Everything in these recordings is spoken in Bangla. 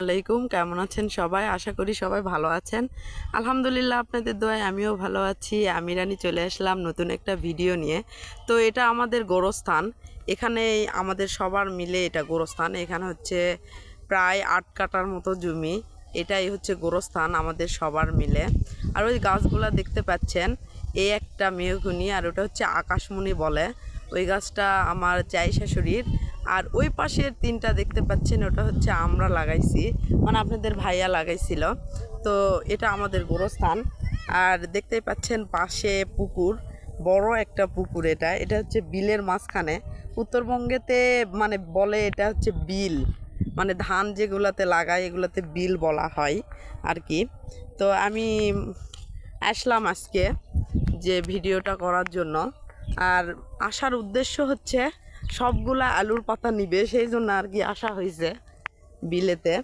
আলাইকুম, কেমন আছেন সবাই? আশা করি সবাই ভালো আছেন। আলহামদুলিল্লাহ, আপনাদের দোয়ায় আমিও ভালো আছি। আমি রানী চলে আসলাম নতুন একটা ভিডিও নিয়ে। তো এটা আমাদের গোরস্থান। এখানে আমাদের সবার মিলে এটা গোরস্থান। এখানে হচ্ছে প্রায় আট কাটার মতো জমি। এটাই হচ্ছে গোরস্থান আমাদের সবার মিলে। আর ওই গাছগুলা দেখতে পাচ্ছেন এই একটা মেয়গুনি আর ওটা হচ্ছে আকাশমণি বলে। ওই গাছটা আমার চাই শাশুড়ির। আর ওই পাশের তিনটা দেখতে পাচ্ছেন, ওটা হচ্ছে আমরা লাগাইছি। মানে আপনাদের ভাইয়া লাগাইছিল। তো এটা আমাদের গোরস্থান। আর দেখতেই পাচ্ছেন পাশে পুকুর, বড় একটা পুকুর এটা। এটা হচ্ছে বিলের মাঝখানে। উত্তরবঙ্গেতে মানে বলে এটা হচ্ছে বিল। মানে ধান যেগুলোতে লাগায়, এগুলোতে বিল বলা হয় আর কি। তো আমি আসলাম আজকে যে ভিডিওটা করার জন্য। আর আসার উদ্দেশ্য হচ্ছে সবগুলা আলুর পাতা নিবে, সেই জন্য আর কি আসা হয়েছে বিলেতে।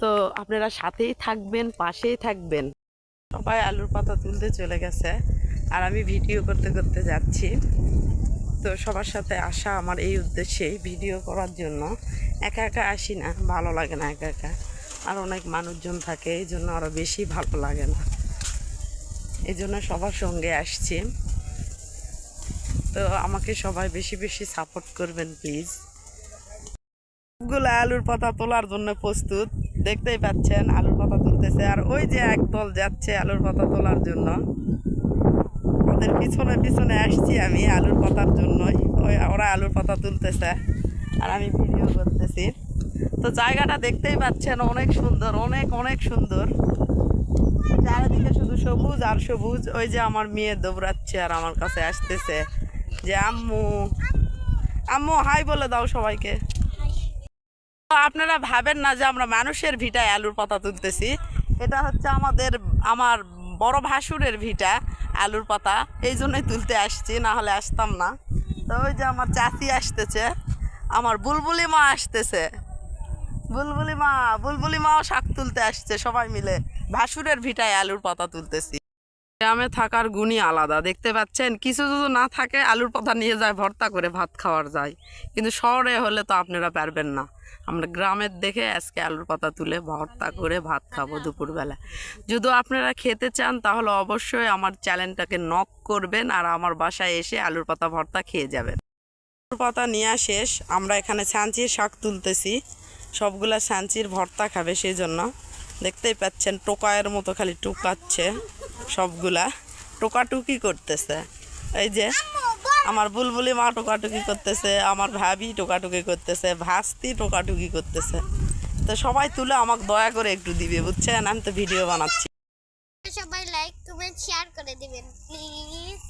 তো আপনারা সাথেই থাকবেন, পাশেই থাকবেন। সবাই আলুর পাতা তুলতে চলে গেছে আর আমি ভিডিও করতে করতে যাচ্ছি। তো সবার সাথে আসা আমার এই উদ্দেশ্যেই ভিডিও করার জন্য। একা একা আসি না, ভালো লাগে না একা একা। আর অনেক মানুষজন থাকে, এই জন্য আরও বেশি ভালো লাগে না। এই জন্য সবার সঙ্গে আসছি। তো আমাকে সবাই বেশি বেশি সাপোর্ট করবেন প্লিজ সবগুলো আলুর পাতা তোলার জন্য প্রস্তুত। দেখতেই পাচ্ছেন, আলুর পাতা তুলতেছে। আর ওই যে একদল যাচ্ছে আলুর পাতা তোলার জন্য। ওদের পিছনে পিছনে আসছি আমি আলুর পাতার জন্যই ওরা আলুর পাতা তুলতেছে আর আমি ভিডিও করতেছি। তো জায়গাটা দেখতেই পাচ্ছেন, অনেক সুন্দর, অনেক অনেক সুন্দর। চারিদিকে শুধু সবুজ আর সবুজ। ওই যে আমার মেয়ে দৌড়াচ্ছে আর আমার কাছে আসতেছে। যে আম্মু। আম্মু, হাই বলে দাও সবাইকে। আপনারা ভাবেন না যে আমরা মানুষের ভিটায় আলুর পাতা তুলতেছি। এটা হচ্ছে আমাদের, আমার বড় ভাসুরের ভিটা, আলুর পাতা। এই জন্যই তুলতে আসছি, না হলে আসতাম না। তো ওই যে আমার চাচি আসতেছে, আমার বুলবুলি মা আসতেছে। বুলবুলি মা, বুলবুলি মাও শাক তুলতে আসছে সবাই মিলে। ভাসুরের ভিটায় আলুর পাতা তুলতেছি। গ্রামে থাকার গুণই আলাদা। দেখতে পাচ্ছেন? কিছু যদি না থাকে, আলুর পাতা নিয়ে যায়, ভর্তা করে ভাত খাওয়ার যায়। কিন্তু শহরে হলে তো আপনারা পারবেন না। আমরা গ্রামের দেখে আজকে আলুর পাতা তুলে, ভর্তা করে ভাত খাব দুপুরবেলা। যদি আপনারা খেতে চান, তাহলে অবশ্যই আমার চ্যানেলটাকে নক করবেন আর আমার বাসায় এসে আলুর পাতা ভর্তা খেয়ে যাবেন। আলুর পাতা নেওয়া শেষ। আমরা এখানে ছাঁচির শাক তুলতেছি। সবগুলা ছাঁচির ভর্তা খাবে সেই জন্য দেখতেই পাচ্ছেন, টোকায়ের মতো খালি টুকাচ্ছে। সবগুলা টোকাটুকি করতেছে। এই যে আমার বুলবুলি মা টোকাটুকি করতেছে আমার ভাবি টোকাটুকি করতেছে ভাস্তি টোকাটুকি করতেছে। তো সবাই তুলে আমাকে দয়া করে একটু দিবে বুঝছেন? আমি তো ভিডিও বানাচ্ছি। সবাই লাইক কমেন্ট শেয়ার করে দিবেন প্লিজ